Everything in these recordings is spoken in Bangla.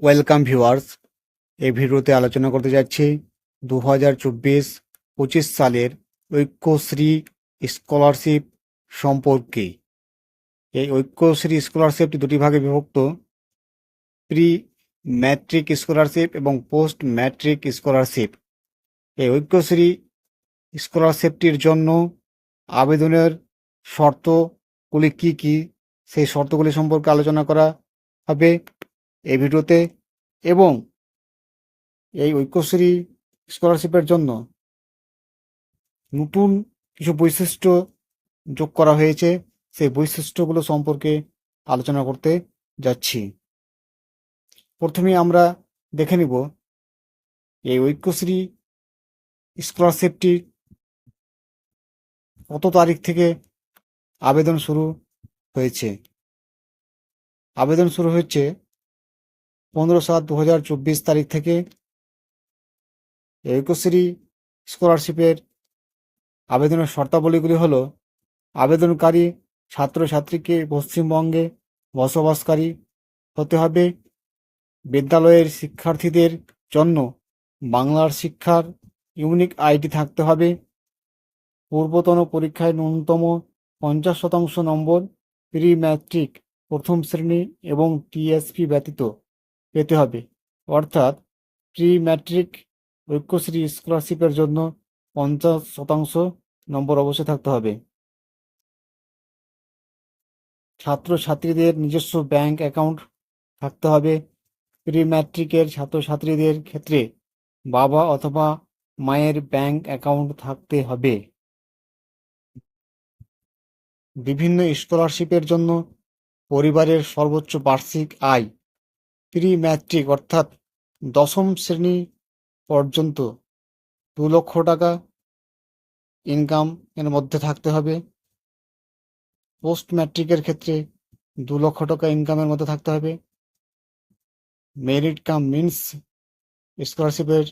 ওয়েলকাম ভিউয়ার্স এই ভিডিওতে আলোচনা করতে যাচ্ছি দু হাজার চব্বিশ পঁচিশ সালের ঐক্যশ্রী স্কলারশিপ সম্পর্কে। এই ঐক্যশ্রী স্কলারশিপটি দুটি ভাগে বিভক্ত। প্রি ম্যাট্রিক স্কলারশিপ এবং পোস্ট ম্যাট্রিক স্কলারশিপ। এই ঐক্যশ্রী স্কলারশিপটির জন্য আবেদনের শর্তগুলি কি কি? সেই শর্তগুলি সম্পর্কে আলোচনা করা হবে। এই ভিডিওতে এবং এই ঐক্যশ্রী স্কলারশিপের জন্য নতুন কিছু বৈশিষ্ট্য যোগ করা হয়েছে। সেই বৈশিষ্ট্যগুলো সম্পর্কে আলোচনা করতে যাচ্ছি। প্রথমে আমরা দেখে নিব এই ঐক্যশ্রী স্কলারশিপটি কত তারিখ থেকে আবেদন শুরু হয়েছে। আবেদন শুরু হচ্ছে পনেরো সাত দু হাজার চব্বিশ তারিখ থেকে ঐক্যশ্রী স্কলারশিপের আবেদনের শর্তাবলীগুলি হল, আবেদনকারী ছাত্রছাত্রীকে পশ্চিমবঙ্গে বসবাসকারী হতে হবে। বিদ্যালয়ের শিক্ষার্থীদের জন্য বাংলার শিক্ষার ইউনিক আইডি থাকতে হবে। পূর্বতন পরীক্ষায় ন্যূনতম পঞ্চাশ শতাংশ নম্বর প্রি ম্যাট্রিক প্রথম শ্রেণি এবং টিএসপি ব্যতীত পেতে হবে। অর্থাৎ প্রি ম্যাট্রিক ঐক্যশ্রী স্কলারশিপের জন্য পঞ্চাশ শতাংশ নম্বর অবশ্যই থাকতে হবে। ছাত্রছাত্রীদের নিজস্ব ব্যাংক অ্যাকাউন্ট থাকতে হবে। প্রি ম্যাট্রিকের ছাত্রছাত্রীদের ক্ষেত্রে বাবা অথবা মায়ের ব্যাংক অ্যাকাউন্ট থাকতে হবে। বিভিন্ন স্কলারশিপের জন্য পরিবারের সর্বোচ্চ বার্ষিক আয় প্রি ম্যাট্রিক অর্থাৎ দশম শ্রেণি পর্যন্ত দু লক্ষ টাকা ইনকাম এর মধ্যে থাকতে হবে। পোস্ট ম্যাট্রিকের ক্ষেত্রে দু লক্ষ টাকা ইনকামের মধ্যে থাকতে হবে। মেরিট কাম মিন্স স্কলারশিপের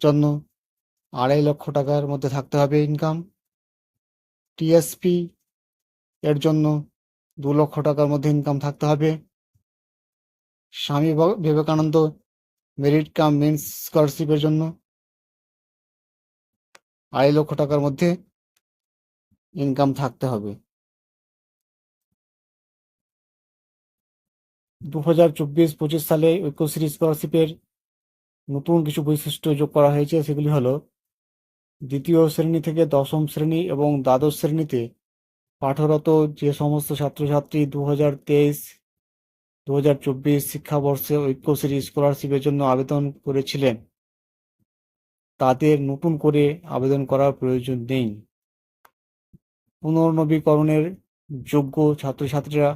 জন্য আড়াই লক্ষ টাকার মধ্যে থাকতে হবে ইনকাম টিএসপি এর জন্য দু লক্ষ টাকার মধ্যে ইনকাম থাকতে হবে। Swami Vivekananda merit cum means স্কলারশিপের জন্য আড়াই লক্ষ টাকার মধ্যে ইনকাম থাকতে হবে। দু হাজার চব্বিশ পঁচিশ সালে ঐক্যশ্রী স্কলারশিপের নতুন কিছু বৈশিষ্ট্য যোগ করা হয়েছে, সেগুলি হলো দ্বিতীয় শ্রেণি থেকে দশম শ্রেণি এবং দ্বাদশ শ্রেণীতে পাঠরত যে সমস্ত ছাত্রছাত্রী দু হাজার তেইশ দু হাজার চব্বিশ শিক্ষাবর্ষে ঐক্যশ্রী স্কলারশিপের জন্য আবেদন করেছিলেন। তাদের নতুন করে আবেদন করার প্রয়োজন নেই। পুনর্নবীকরণের যোগ্য ছাত্রছাত্রীরা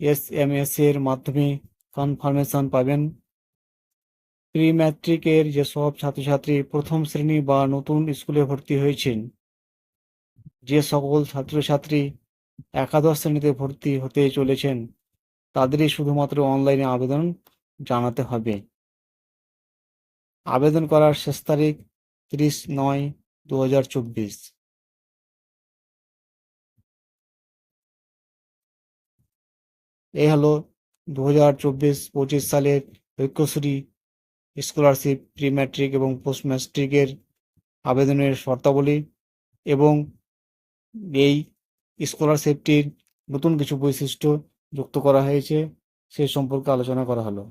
এস এম এস এর মাধ্যমে কনফার্মেশন পাবেন। প্রি ম্যাট্রিকের যেসব ছাত্রছাত্রী প্রথম শ্রেণি বা নতুন স্কুলে ভর্তি হয়েছেন, যে সকল ছাত্রছাত্রী একাদশ শ্রেণীতে ভর্তি হতে চলেছেন তাদেরই শুধুমাত্র অনলাইনে আবেদন জানাতে হবে। আবেদন করার শেষ তারিখ তিরিশ নয় দু হাজার চব্বিশ। এই হলো দু হাজার চব্বিশ পঁচিশ সালের ঐক্যশ্রী স্কলারশিপ প্রি ম্যাট্রিক এবং পোস্ট ম্যাট্রিকের আবেদনের শর্তাবলী এবং এই স্কলারশিপটির নতুন কিছু বৈশিষ্ট্য যুক্ত করা হয়েছে সে সম্পর্কে আলোচনা করা হলো।